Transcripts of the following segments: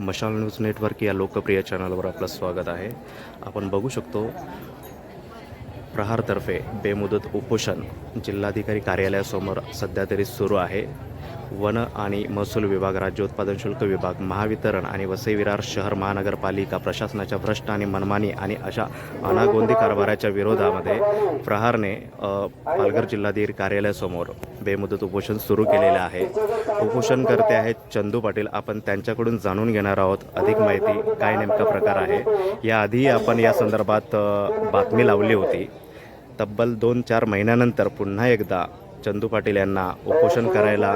मशाल news network या लोकप्रिय चॅनलवर आपलं स्वागत आहे. आपण बघू शकतो प्रहारतर्फे बेमुदत उपोषण जिल्हाधिकारी कार्यालयासमोर सध्या तरी सुरू आहे. वन आणि महसूल विभाग राज्य उत्पादन शुल्क विभाग महावितरण आणि वसई विरार शहर महानगरपालिका प्रशासनाच्या भ्रष्ट आणि मनमानी आणि अशा अनागोंदी कारभाराच्या विरोधामध्ये प्रहारने पालघर जिल्हाधिकारी कार्यालयासमोर बेमुदत उपोषण सुरू केलेले आहे. उपोषणकर्ते आहेत चंदू पाटील. आपण त्यांच्याकडून जाणून घेणार आहोत अधिक माहिती काय नेमका प्रकार आहे. याआधी आपण या संदर्भात बातमी लावली होती. तब्बल दोन चार महिन्यानंतर पुन्हा एकदा चंदू पाटील यांना उपोषण करायला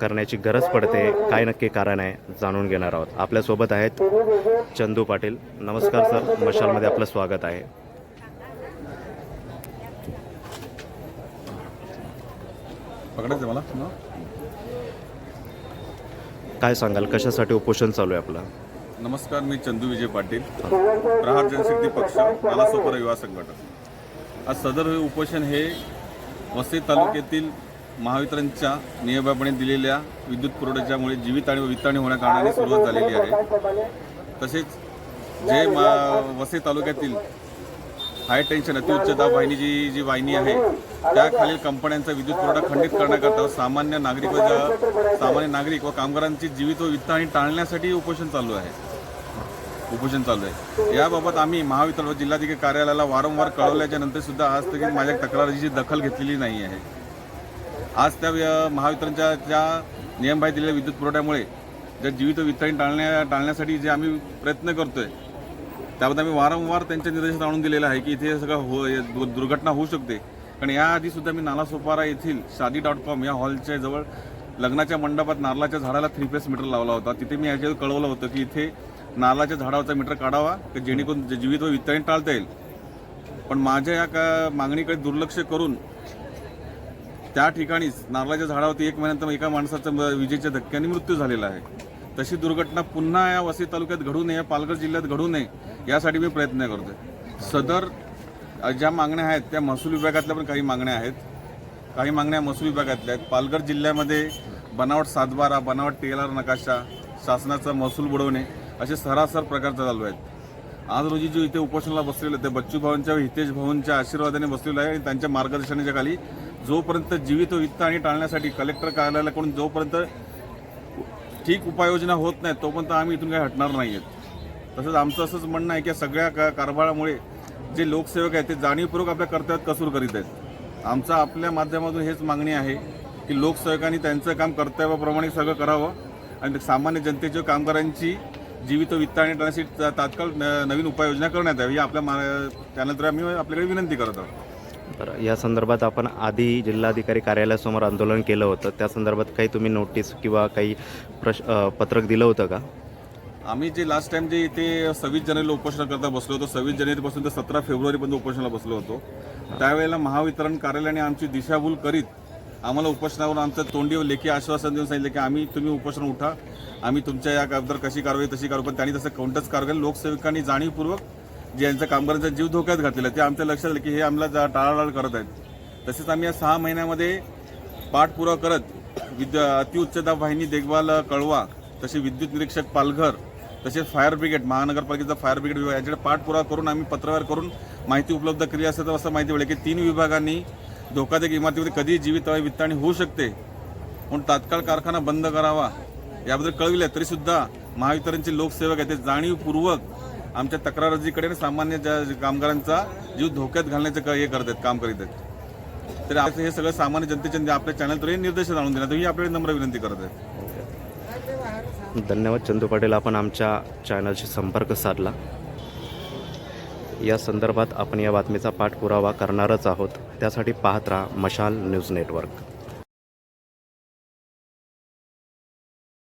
करण्याची गरज पडते काय नक्की कारण आहे जाणून घेणार आहोत. आपल्यासोबत आहेत चंदू पाटील. नमस्कार सर. मशालमध्ये आपलं स्वागत आहे. मला? काय सांगाल? कशासाठी उपोषण चालू आहे आपलं? नमस्कार मी चंदू विजय पाटील. प्रहार जनशक्ती पक्ष नालासोपारा युवा संघटन आज सदर उपोषण हे वसई तालुक्यातील महावितरणच्या नियमापणे दिलेल्या विद्युत पुरवठ्याच्यामुळे जीवित आणि वित्ताणी होण्याकारणाने सुरुवात झालेली आहे. तसेच जे मा वसई तालुक्यातील हाय टेन्शन अतिउच्च दाब वाहिनीची जी जी वाहिनी आहे त्याखालील कंपन्यांचा विद्युत पुरवठा खंडित करण्याकरता सामान्य नागरिक व सामान्य नागरिक व कामगारांची जीवित व वित्तहानी टाळण्यासाठी उपोषण चालू आहे. उपोषण चालू आहे. याबाबत आम्ही महावितरण व जिल्हाधिकारी कार्यालयाला वारंवार कळवल्याच्या नंतर सुद्धा आज तरी माझ्या तक्रारीची दखल घेतलेली नाही आहे. आज त्या व्य- महावितरणच्या ज्या नियमबाहेर दिलेल्या विद्युत पुरवठ्यामुळे ज्या जीवित वितरण टाळण्या टाळण्यासाठी जे आम्ही प्रयत्न करतोय त्याबद्दल आम्ही वारंवार त्यांच्या निर्देशात आणून दिलेलं आहे की इथे सगळं हो दु- दुर्घटना होऊ शकते. कारण याआधी सुद्धा मी नालासोपारा येथील शादी डॉट कॉम या हॉलच्या जवळ लग्नाच्या मंडपात नारळाच्या झाडाला थ्री फेस मीटर लावला होता. तिथे मी याच्यावर कळवलं होतं की इथे नारळाच्या झाडावरचा मीटर काढावा की जेणेकरून जीवित व वित्तहानी टाळता येईल. पण माझ्या या का मागणीकडे दुर्लक्ष करून त्या ठिकाणीच नारळाच्या झाडावरती एक महिन्यानंतर एका माणसाचा म- विजेच्या धक्क्याने मृत्यू झालेला आहे. तशी दुर्घटना पुन्हा या वसई तालुक्यात घडू नये पालघर जिल्ह्यात घडू नये यासाठी मी प्रयत्न करतोय. सदर ज्या मागण्या आहेत त्या महसूल विभागातल्या पण काही मागण्या आहेत. काही मागण्या महसूल विभागातल्या आहेत. पालघर जिल्ह्यामध्ये बनावट सातबारा बनावट टेलर नकाशा शासनाचा महसूल बुडवणे असे सरासर प्रकारचा चालू आहेत. आज रोजी जो इथे उपोषणाला बसलेले ते बच्चू भाऊंच्या व हितेश भाऊंच्या आशीर्वादाने बसलेलो आहे आणि त्यांच्या मार्गदर्शनाच्या खाली जोपर्यंत जीवित व वित्त आणि टाळण्यासाठी कलेक्टर कार्यालयाकडून जोपर्यंत ठीक उपाययोजना होत नाही तोपर्यंत आम्ही इथून काही हटणार नाही आहेत तसंच आमचं असंच म्हणणं आहे की सगळ्या का कारभारामुळे जे लोकसेवक आहेत ते जाणीवपूर्वक आपल्या कर्तव्यात कसूर करीत आहेत. आमचा आपल्या माध्यमातून हेच मागणी आहे की लोकसेवकांनी त्यांचं काम कर्तव्याप्रमाणे सगळं करावं आणि सामान्य जनतेच्या कामगारांची जीवित वित्त आणि ता- तात्काळ नवीन उपाययोजना करण्यात यावी ही आपल्या मा त्यानंतर आम्ही आपल्याकडे विनंती करत आहोत. बरं या संदर्भात आपण आधी जिल्हाधिकारी कार्यालयासमोर आंदोलन केलं होतं. त्या संदर्भात काही तुम्ही नोटीस किंवा काही प्रश अ, पत्रक दिलं होतं का? आम्ही जे लास्ट टाइम जे इथे सव्वीस जानेवारीला उपोषण करता बसलो होतो सव्वीस जानेवारीपासून ते सतरा फेब्रुवारीपर्यंत उपोषणाला बसलो होतो. त्यावेळेला महावितरण कार्यालयाने आमची दिशाभूल करीत आम्हाला उपोषणावर आमचं तोंडी लेखी आश्वासन देऊन सांगितलं की आम्ही तुम्ही उपोषण उठा. आम्ही तुमच्या या कागदार कशी कारवाई तशी कारवाई पण त्यांनी तसं काउंटच कारवाई लोकसेवकांनी जाणीवपूर्वक जे यांच्या कामगारांचा जीव धोक्यात घातलेला ते आमच्या लक्षात आलं की हे आम्हाला जा- टाळाटाळ करत आहेत. तसेच आम्ही या सहा महिन्यामध्ये पाठपुरावा करत विद्या अतिउच्च दाब वाहिनी देखभाल कळवा तसे विद्युत निरीक्षक पालघर तसेच फायर ब्रिगेड महानगरपालिकेचा फायर ब्रिगेड विभाग याच्याकडे पाठपुरावा करून आम्ही पत्रव्यवहार करून माहिती उपलब्ध केली असेल तर असं माहिती मिळेल की तीन विभागांनी धोकादायक इमारतीमध्ये कधी जीवित वित्ताणी होऊ शकते. म्हणून तात्काळ कारखाना बंद करावा. याबद्दल कळविले तरी सुद्धा महावितरणचे लोकसेवक आहेत. ते जाणीवपूर्वक आमच्या तक्रारजीकडे आणि सामान्य ज्या कामगारांचा जीव धोक्यात घालण्याचं क- हे करत आहेत काम करीत आहेत. तर आज हे सगळं सामान्य जनतेच्या आपल्या चॅनलद्वारे निर्देश आणून देण्यात ही आपल्याला नम्र विनंती करत आहेत. धन्यवाद. चंदू पाटील आपण आमच्या चॅनलशी संपर्क साधला. या संदर्भात आपण या बातमीचा पाठपुरावा करणारच आहोत. त्यासाठी पाहत राहा मशाल न्यूज नेटवर्क.